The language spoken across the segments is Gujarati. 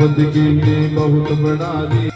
जिंदगी में बहुत बड़ा दी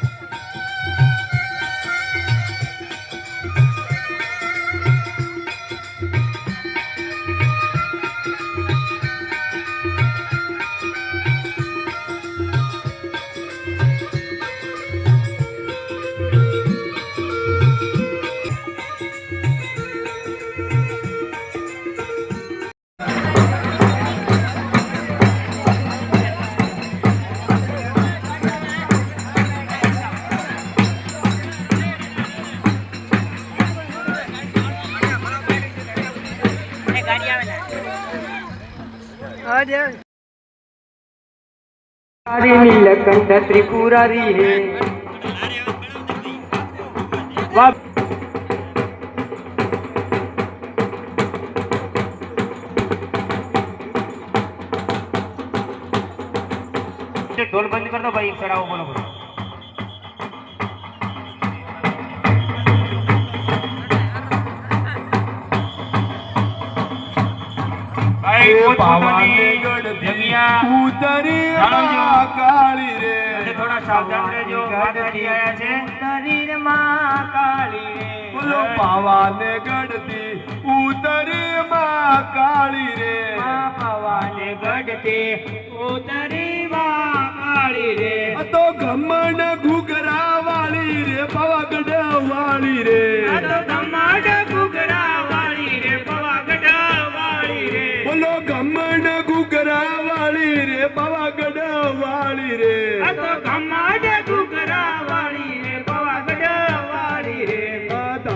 हरे नीलकंठ त्रिपुरारी है वाह ढोल बंद कर दो भाई चढ़ाओ बोलो बोलो ભાઈ પોતપોતાની જગ્યા ઉતરી કાળી રે. થોડા સાવધાન રહેજો. માતાજી આયા છે. શરીરમાં કાળી રે. બોલો પાવાને ગઢતી ઉતરી માં કાળી રે. પાવાને પવાને ઉતરી માં કાળી રે તો ગમણ ઘૂઘરા વાળી રે પાવાગઢ વાળી રે તો ધમાડ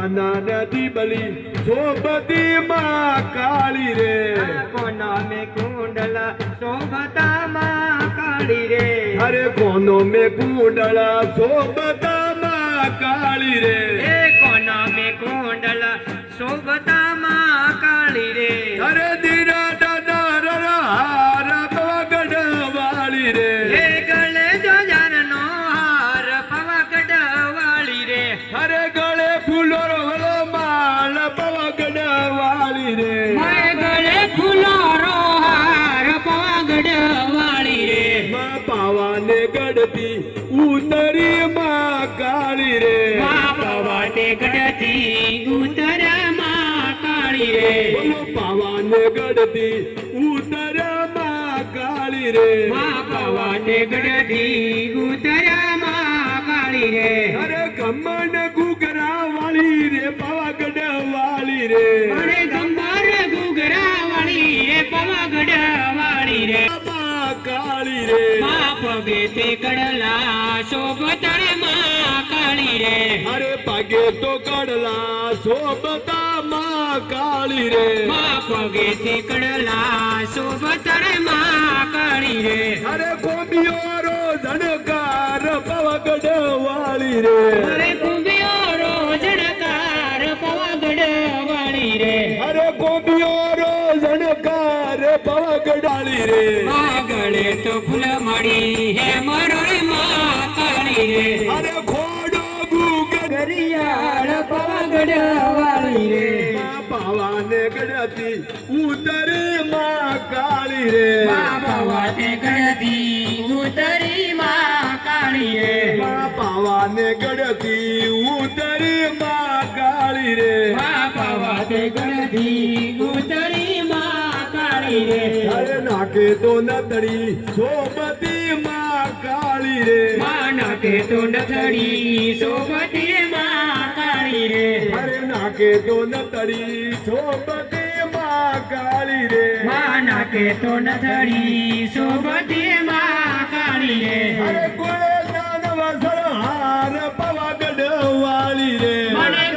આ દાના નદી બલી સોબતી માં કાળી રે. કોનો મે કુંડલા શોભતા માં કાળી રે? અરે કોનો મે કુંડલા સોબતા માં કાળી રે? એ કોનો મે કુંડલા શોભતા પાવાને ગડતી ઉતરી માં કાળી રે. પવાને ગઢતી ઉતરમાં કાળી રે. પાવાને ગઢતી ઉતરમાં કાળી રે. પવાને ગઢતી ઉતરમાં કાળી રે. અરે ગમન ઘૂઘરા મા પગે તે કડલા શોભતળમાં કાળી રે. અરે પગે તો કડલા શોભતા માં કાળી રે. મા પગે કડલા શોભતળમાં કાળી રે. અરે કોબીઓ રો ધનકાર પવગડ વાળી રે. વાળી રે. આગળે તો ફૂલ મળી હે મરોળમાં કાળી રે. અરે ઘોડો ગુગર ગરિયાળ પવાગઢ વાળી રે પાવાને ગઢતી ઉતરે માં કાળી રે. મા પવાતે ગળતી ઉતરી માં કાળી રે. પાવાને ગઢતી ઉતરે માં કાળી રે. મા પવાતે નાખે તો નતડી સોબતી માં કાળી રે. માં નાખે તો નથડી સોબતી માં કાળી રે. અરે નાખે તો નતડી સોબતી માં કાળી રે. માં નાખે તો નથડી સોબતી માં કાળી રે. અરે કોળે જ્ઞાન વસર હાર પવા ગઢ રે. મને